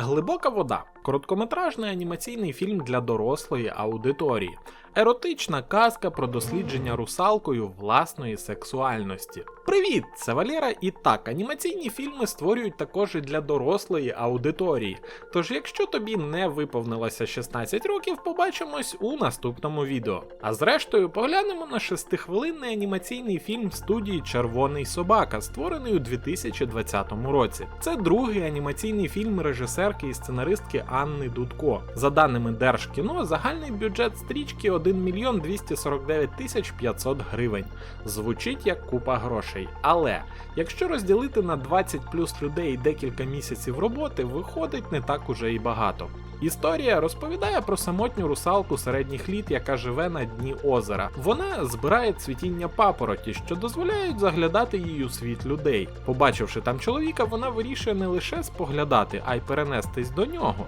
Глибока вода короткометражний анімаційний фільм для дорослої аудиторії, еротична казка про дослідження русалкою власної сексуальності. Привіт, це Валера. І так, анімаційні фільми створюють також і для дорослої аудиторії. Тож, якщо тобі не виповнилося 16 років, побачимось у наступному відео. А зрештою, поглянемо на 6-хвилинний анімаційний фільм студії Червоний собака, створений у 2020 році. Це другий анімаційний фільм режисерки і сценаристки Анни Дудко. За даними Держкіно, загальний бюджет стрічки 1 мільйон 249 тисяч 500 гривень. Звучить як купа грошей. Але якщо розділити на 20 плюс людей декілька місяців роботи, виходить не так уже і багато. Історія розповідає про самотню русалку середніх літ, яка живе на дні озера. Вона збирає цвітіння папороті, що дозволяють заглядати їй у світ людей. Побачивши там чоловіка, вона вирішує не лише споглядати, а й перенестись до нього.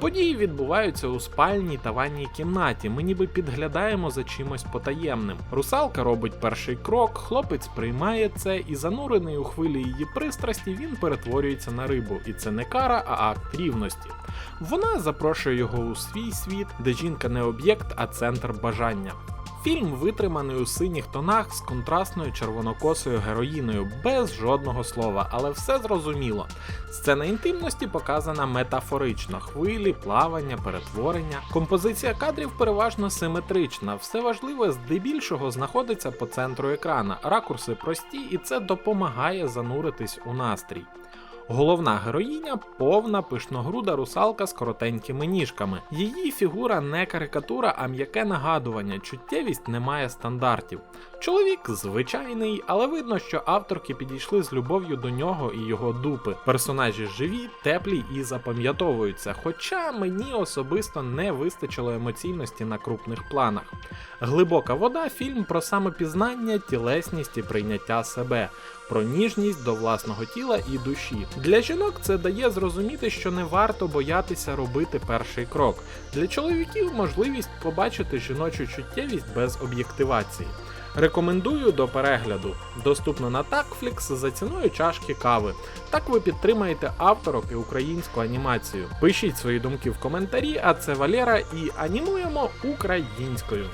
Події відбуваються у спальній та ванній кімнаті. Ми ніби підглядаємо за чимось потаємним. Русалка робить перший крок, хлопець приймає це, і занурений у хвилі її пристрасті він перетворюється на рибу. І це не кара, а акт рівності. Вона запрошує його у свій світ, де жінка не об'єкт, а центр бажання. Фільм витриманий у синіх тонах з контрастною червонокосою героїною, без жодного слова, але все зрозуміло. Сцена інтимності показана метафорично: хвилі, плавання, перетворення. Композиція кадрів переважно симетрична. Все важливе здебільшого знаходиться по центру екрана. Ракурси прості, і це допомагає зануритись у настрій. Головна героїня повна пишногруда русалка з коротенькими ніжками. Її фігура не карикатура, а м'яке нагадування, чуттєвість не має стандартів. Чоловік звичайний, але видно, що авторки підійшли з любов'ю до нього і його дупи. Персонажі живі, теплі і запам'ятовуються. Хоча мені особисто не вистачило емоційності на крупних планах. Глибока вода фільм про самопізнання, тілесність і прийняття себе. Про ніжність до власного тіла і душі. Для жінок це дає зрозуміти, що не варто боятися робити перший крок. Для чоловіків можливість побачити жіночу чуттєвість без об'єктивації. Рекомендую до перегляду. Доступно на Такфлікс за ціною чашки кави. Так ви підтримаєте авторок і українську анімацію. Пишіть свої думки в коментарі, а це Валера і анімуємо українською.